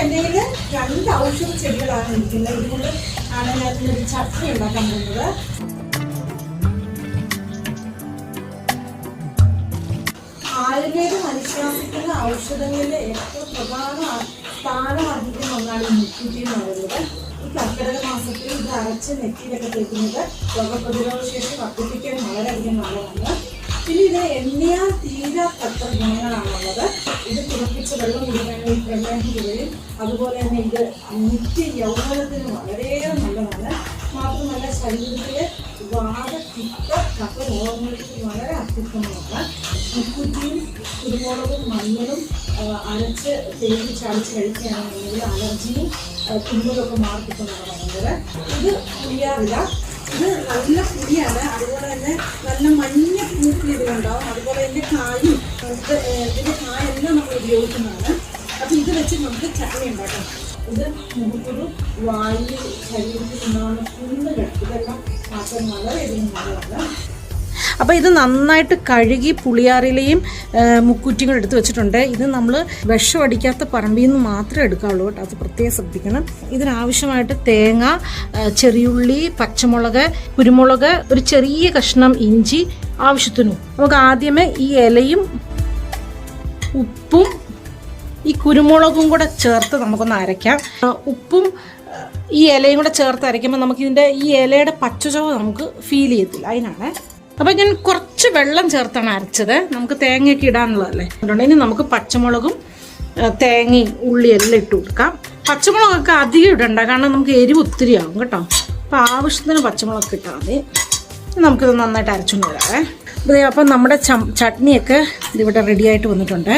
എന്റെ രണ്ട് ഔഷധ ചെടികളാണ് ഇരിക്കുന്നത്. ഇതുകൊണ്ട് ആണ് ഞാൻ ഒരു ചട്നി ഉണ്ടാക്കാൻ പോകുന്നത്. ആയുർവേദം അനുശാസിക്കുന്ന ഔഷധങ്ങളിലെ ഏറ്റവും പ്രധാന സ്ഥാനം അർഹിക്കുന്ന ഒന്നാണ് മുക്കുറ്റി എന്ന് പറയുന്നത്. ഈ കർക്കിടക മാസത്തിൽ ഇത് അരച്ച് നെറ്റിയിലൊക്കെ തേക്കുന്നത് രോഗപ്രതിരോധ ശേഷി വർദ്ധിപ്പിക്കാൻ വളരെയധികം നല്ലതാണ്. പിന്നെ ഇത് എണ്ണിയാൽ തീരാത്തത്ര ഗുണങ്ങളാണ്. വെള്ളം കുടിക്കാനും പ്രമേഹം കുറയും അതുപോലെ തന്നെ ഇത് നിത്യ യൗവനത്തിന് വളരെയേറെ നല്ലതാണ്. മാത്രമല്ല ശരീരത്തിലെ വാദ പിത്ത കഫ രോഗങ്ങൾക്ക് വളരെ അത്യുത്തമമാണ്. മുക്കുറ്റിയും കുരുമുളകും മഞ്ഞളും അരച്ച് തേച്ച് ചളിച്ച് കഴിക്കുകയാണെന്നുണ്ടെങ്കിൽ അലർജിയും തുമ്മലൊക്കെ മാർക്കിട്ടുന്നതാണ് ഭയങ്കര ഇത് പുളിയാറില്ല ഇത് നല്ല പുളിയാണ്. അതുപോലെ തന്നെ നല്ല മഞ്ഞ പൂക്കൾ അതുപോലെ തന്നെ കായും ഏ, ഇതിന്റെ കായെല്ലാം നമ്മൾ ഉപയോഗിക്കുന്നതാണ്. അപ്പോൾ ഇത് വെച്ച് നമുക്ക് ചട്നി ഉണ്ടാക്കാം. ഇത് നമുക്കൊരു വായു ശരീരത്തിൽ ഉണ്ടാകുന്ന പുണ്ണുകൾ ഇതെല്ലാം മാറ്റാൻ വളരെയധികം നല്ലതാണ്. അപ്പോൾ ഇത് നന്നായിട്ട് കഴുകി പുളിയാറിലെയും മുക്കുറ്റിയും എടുത്ത് വെച്ചിട്ടുണ്ട്. ഇത് നമ്മൾ വിഷം അടിക്കാത്ത പറമ്പിൽ നിന്ന് മാത്രമേ എടുക്കാവുള്ളൂ കേട്ടോ. അത് പ്രത്യേകം ശ്രദ്ധിക്കണം. ഇതിനാവശ്യമായിട്ട് തേങ്ങ ചെറിയുള്ളി പച്ചമുളക് കുരുമുളക് ഒരു ചെറിയ കഷ്ണം ഇഞ്ചി ആവശ്യത്തിനു. നമുക്ക് ആദ്യമേ ഈ ഇലയും ഉപ്പും ഈ കുരുമുളകും കൂടെ ചേർത്ത് നമുക്കൊന്ന് അരയ്ക്കാം. ഉപ്പും ഈ ഇലയും കൂടെ ചേർത്ത് അരയ്ക്കുമ്പോൾ നമുക്കിതിന്റെ ഈ ഇലയുടെ പച്ചചുവ നമുക്ക് ഫീൽ ചെയ്യത്തില്ല. അതിനാണ്. അപ്പം ഞാൻ കുറച്ച് വെള്ളം ചേർത്താണ് അരച്ചത്. നമുക്ക് തേങ്ങയൊക്കെ ഇടാനുള്ളതല്ലേ. അതുകൊണ്ട് ഇനി നമുക്ക് പച്ചമുളകും തേങ്ങയും ഉള്ളിയും എല്ലാം ഇട്ട് കൊടുക്കാം. പച്ചമുളകൊക്കെ അധികം ഇടണ്ട. കാരണം നമുക്ക് എരിവ് ഒത്തിരി ആവും കേട്ടോ. അപ്പോൾ ആവശ്യത്തിന് പച്ചമുളക് ഇട്ടാൽ മതി. നമുക്കിത് നന്നായിട്ട് അരച്ചുകൊണ്ട് വരാവേ അപ്പോൾ അപ്പം നമ്മുടെ ചട്നിയൊക്കെ ഇതിവിടെ റെഡിയായിട്ട് വന്നിട്ടുണ്ട്.